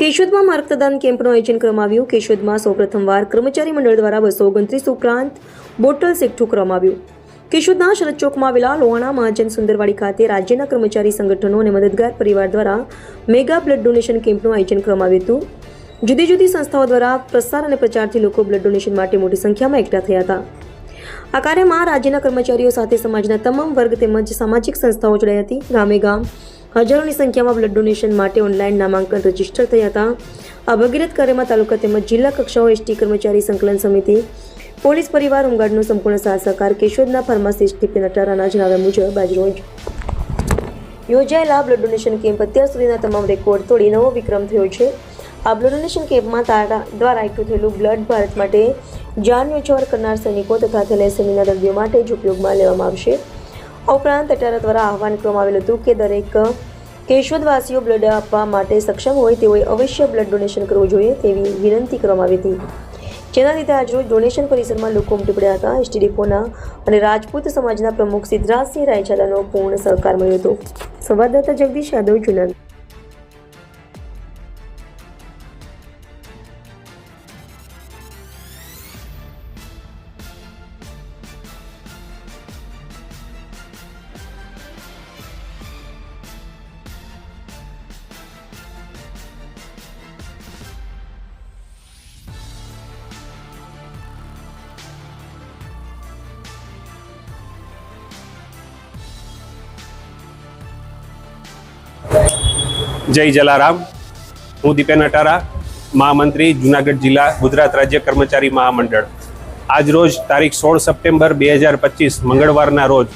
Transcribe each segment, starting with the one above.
કેશોદમાં રક્તદાન કેમ્પનું આયોજન કરવામાં આવ્યું. કેશોદમાં સૌપ્રથમવાર કર્મચારી મંડળ દ્વારા બસો ઓગણત્રીસ ઉપરાંત બોટલ્સ એકઠું કરવામાં આવ્યું. કેશોદના શરદ ચોકમાં આવેલા લોહાણા મહાજન સુંદરવાડી ખાતે રાજ્યના કર્મચારી સંગઠનો અને મદદગાર પરિવાર દ્વારા મેગા બ્લડ ડોનેશન કેમ્પનું આયોજન કરવામાં આવ્યું હતું. જુદી જુદી સંસ્થાઓ દ્વારા પ્રસાર અને પ્રચારથી લોકો બ્લડ ડોનેશન માટે મોટી સંખ્યામાં એકઠા થયા હતા. આ કાર્યમાં રાજ્યના કર્મચારીઓ સાથે સમાજના તમામ વર્ગ તેમજ સામાજિક સંસ્થાઓ જોડાઈ હતી. ગામે ગામ હજારોની સંખ્યામાં બ્લડ ડોનેશન માટે ઓનલાઈન નામાંકન રજિસ્ટર થયા હતા. આ ભગીરથ કાર્યમાં તાલુકા તેમજ જિલ્લા કક્ષાઓ એસટી કર્મચારી સંકલન સમિતિ, પોલીસ પરિવાર, હોમગાર્ડનો સંપૂર્ણ સાથ સહકાર, કેશોદના ફાર્માસિસ્ટ ટીપી નટારાના જણાવ્યા મુજબ આજરોજ યોજાયેલા બ્લડ ડોનેશન કેમ્પ અત્યાર સુધીના તમામ રેકોર્ડ તોડી નવો વિક્રમ થયો છે. આ બ્લડ ડોનેશન કેમ્પમાં તારા દ્વારા એકઠું થયેલું બ્લડ ભારત માટે જાન ન્યોછાવર કરનાર સૈનિકો તથા થેલેસેમીના દર્દીઓ માટે જ ઉપયોગમાં લેવામાં આવશે. આ ઉપરાંત અટારા દ્વારા આહવાન કરવામાં આવેલું હતું કે દરેક કેશોદવાસીઓ બ્લડ આપવા માટે સક્ષમ હોય તેઓએ અવશ્ય બ્લડ ડોનેશન કરવું જોઈએ તેવી વિનંતી કરવામાં આવી હતી. જેના લીધે આજરોજ ડોનેશન પરિસરમાં લોકો ઉમટી પડ્યા હતા. એસટી ડિપોના અને રાજપૂત સમાજના પ્રમુખ સિદ્ધરાજસિંહ રાયચાલાનો પૂર્ણ સહકાર મળ્યો હતો. સંવાદદાતા જગદીશ યાદવ જુનાગઢ. જય જલારામ. હું દીપેન અટારા, મહામંત્રી, જુનાગઢ જિલ્લા ગુજરાત રાજ્ય કર્મચારી મહામંડળ. આજ રોજ તારીખ સોળ સપ્ટેમ્બર બે હજાર પચીસ, મંગળવારના રોજ,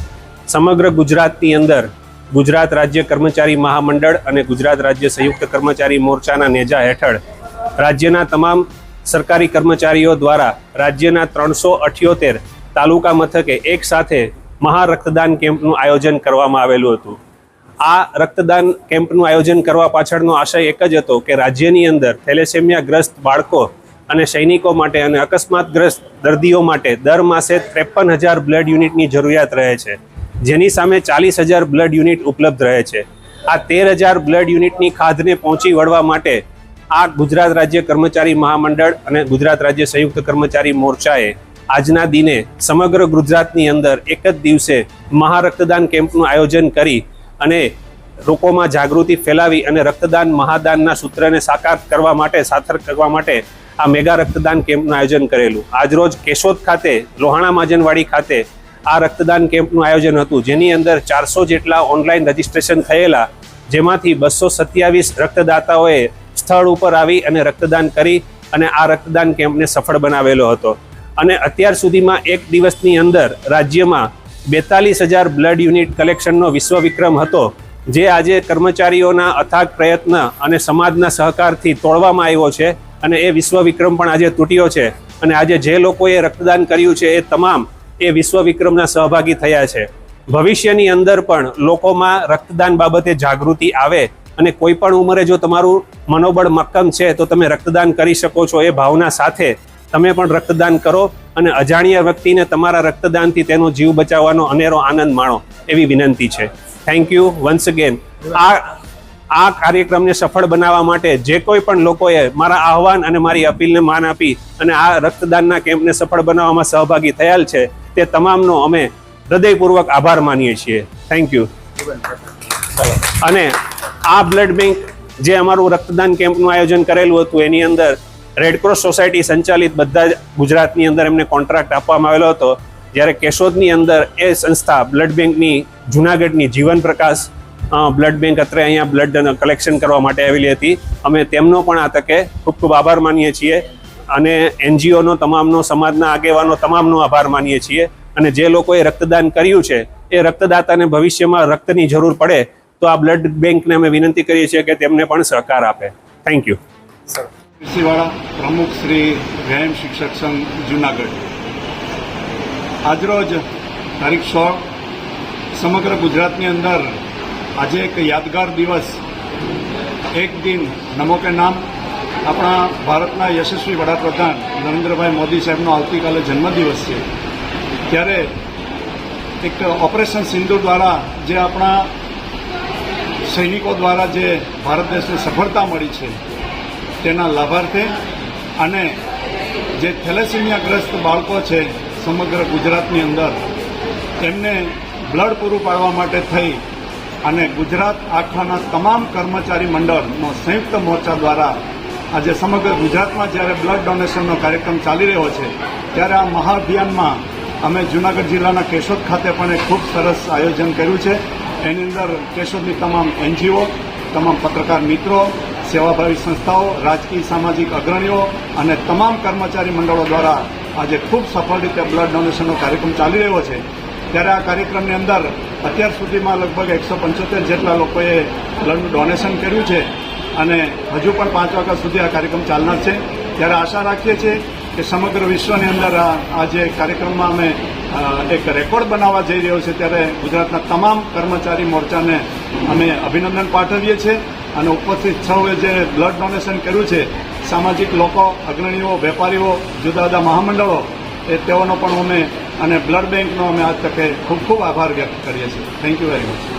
સમગ્ર ગુજરાતની અંદર ગુજરાત રાજ્ય કર્મચારી મહામંડળ અને ગુજરાત રાજ્ય સંયુક્ત કર્મચારી મોરચાના નેજા હેઠળ રાજ્યના તમામ સરકારી કર્મચારીઓ દ્વારા રાજ્યના ત્રણસો અઠ્યોતેર તાલુકા મથકે એક સાથે મહા રક્તદાન કેમ્પનું આયોજન કરવામાં આવેલું હતું. આ રક્તદાન કેમ્પનું આયોજન કરવા પાછળનો આશય એક જ હતો કે રાજ્યની અંદર થેલેસેમિયાગ્રસ્ત બાળકો અને સૈનિકો માટે અને અકસ્માતગ્રસ્ત દર્દીઓ માટે દર માસે ત્રેપન હજાર બ્લડ યુનિટની જરૂરિયાત રહે છે. જેની સામે ચાલીસ હજાર બ્લડ યુનિટ ઉપલબ્ધ રહે છે. આ તેર હજાર બ્લડ યુનિટની ખાધને પહોંચી વળવા માટે આ ગુજરાત રાજ્ય કર્મચારી મહામંડળ અને ગુજરાત રાજ્ય સંયુક્ત કર્મચારી મોરચાએ આજના દિને સમગ્ર ગુજરાતની અંદર એક જ દિવસે મહારક્તદાન કેમ્પનું આયોજન કરી અને લોકોમાં જાગૃતિ ફેલાવી અને રક્તદાન મહાદાનના સૂત્રને સાકાર કરવા માટે સાથર કરવા માટે આ મેગા રક્તદાન કેમ્પનું આયોજન કરેલું. આજરોજ કેશોદ ખાતે, લોહાણા માજનવાડી ખાતે આ રક્તદાન કેમ્પનું આયોજન હતું, જેની અંદર ચારસો જેટલા ઓનલાઈન રજીસ્ટ્રેશન થયેલા, જેમાંથી બસો સત્યાવીસ રક્તદાતાઓએ સ્થળ ઉપર આવી અને રક્તદાન કરી અને આ રક્તદાન કેમ્પને સફળ બનાવેલો હતો. અને અત્યાર સુધીમાં એક દિવસની અંદર રાજ્યમાં બેતાલીસ હજાર બ્લડ યુનિટ કલેક્શનનો વિશ્વ વિક્રમ હતો, જે આજે કર્મચારીઓના અથાગ પ્રયત્ન અને સમાજના સહકારથી તોડવામાં આવ્યો છે અને એ વિશ્વ વિક્રમ પણ આજે તૂટ્યો છે. અને આજે જે લોકોએ રક્તદાન કર્યું છે એ તમામ એ વિશ્વ વિક્રમના સહભાગી થયા છે. ભવિષ્યની અંદર પણ લોકોમાં રક્તદાન બાબતે જાગૃતિ આવે અને કોઈ પણ ઉંમરે જો તમારું મનોબળ મક્કમ છે તો તમે રક્તદાન કરી શકો છો એ ભાવના સાથે તમે પણ રક્તદાન કરો. અને અજાણ્યા વ્યક્તિને તમારા રક્તદાનથી તેનો જીવ બચાવવાનો અનેરો આનંદ માણો એવી વિનંતી છે. થેન્ક યુ વન્સ અગેન આ આ કાર્યક્રમને સફળ બનાવવા માટે જે કોઈ પણ લોકોએ મારા આહવાન અને મારી અપીલને માન આપી અને આ રક્તદાનના કેમ્પને સફળ બનાવવામાં સહભાગી થયેલ છે, તે તમામનો અમે હૃદયપૂર્વક આભાર માનીએ છીએ. થેન્ક યુ અને આ બ્લડ બેંક જે અમારું રક્તદાન કેમ્પનું આયોજન કરેલું હતું, એની અંદર રેડક્રોસ સોસાયટી સંચાલિત બધા જ ગુજરાતની અંદર એમને કોન્ટ્રાક્ટ આપવામાં આવેલો હતો. જ્યારે કેશોદની અંદર એ સંસ્થા બ્લડ બેંકની જૂનાગઢની જીવન પ્રકાશ બ્લડ બેંક અત્રે અહીંયા બ્લડ કલેક્શન કરવા માટે આવેલી હતી. અમે તેમનો પણ આ તકે ખૂબ ખૂબ આભાર માનીએ છીએ અને એનજીઓનો તમામનો, સમાજના આગેવાનો તમામનો આભાર માનીએ છીએ. અને જે લોકોએ રક્તદાન કર્યું છે, એ રક્તદાતાને ભવિષ્યમાં રક્તની જરૂર પડે તો આ બ્લડ બેંકને અમે વિનંતી કરીએ છીએ કે તેમને પણ સહકાર આપે. થેન્ક યુ કૃષિવાળા પ્રમુખ શ્રી વ્યાયામ શિક્ષક સંઘ જુનાગઢ. આજરોજ તારીખ સોળ સમગ્ર ગુજરાતની અંદર આજે એક યાદગાર દિવસ, એક દિન નમો કે નામ આપણા ભારતના યશસ્વી વડાપ્રધાન નરેન્દ્રભાઈ મોદી સાહેબનો આવતીકાલે જન્મદિવસ છે. ત્યારે એક ઓપરેશન સિંધુ દ્વારા જે આપણા સૈનિકો દ્વારા જે ભારત દેશને સફળતા મળી છે તેના લાભાર્થે અને જે થેલેસીમિયાગ્રસ્ત બાળકો છે સમગ્ર ગુજરાતની અંદર, તેમને બ્લડ પૂરું પાડવા માટે થઈ અને ગુજરાત આખાના તમામ કર્મચારી મંડળનો સંયુક્ત મોરચા દ્વારા આજે સમગ્ર ગુજરાતમાં જ્યારે બ્લડ ડોનેશનનો કાર્યક્રમ ચાલી રહ્યો છે, ત્યારે આ મહાઅભિયાનમાં અમે જૂનાગઢ જિલ્લાના કેશોદ ખાતે પણ એક ખૂબ સરસ આયોજન કર્યું છે. એની અંદર કેશોદની તમામ એનજીઓ, તમામ પત્રકાર મિત્રો સેવાભાવી સંસ્થાઓ, રાજકીય, સામાજિક અગ્રણીઓ અને તમામ કર્મચારી મંડળો દ્વારા આજે ખૂબ સફળ રીતે બ્લડ ડોનેશનનો કાર્યક્રમ ચાલી રહ્યો છે. ત્યારે આ કાર્યક્રમની અંદર અત્યાર સુધીમાં લગભગ એકસો પંચોતેર જેટલા લોકોએ બ્લડનું ડોનેશન કર્યું છે અને હજુ પણ પાંચ વાગ્યા સુધી આ કાર્યક્રમ ચાલનાર છે. ત્યારે આશા રાખીએ છીએ કે સમગ્ર વિશ્વની અંદર આ જે કાર્યક્રમમાં અમે એક રેકોર્ડ બનાવવા જઈ રહ્યો છે. ત્યારે ગુજરાતના તમામ કર્મચારી મોરચાને અમે અભિનંદન પાઠવીએ છીએ. અને ઉપસ્થિત સૌએ જે બ્લડ ડોનેશન કર્યું છે, સામાજિક લોકો, અગ્રણીઓ, વેપારીઓ જુદા જુદા મહામંડળો, એ તેઓનો પણ અમે અને બ્લડ બેંકનો અમે આ તકે ખૂબ ખૂબ આભાર વ્યક્ત કરીએ છીએ. Thank you very much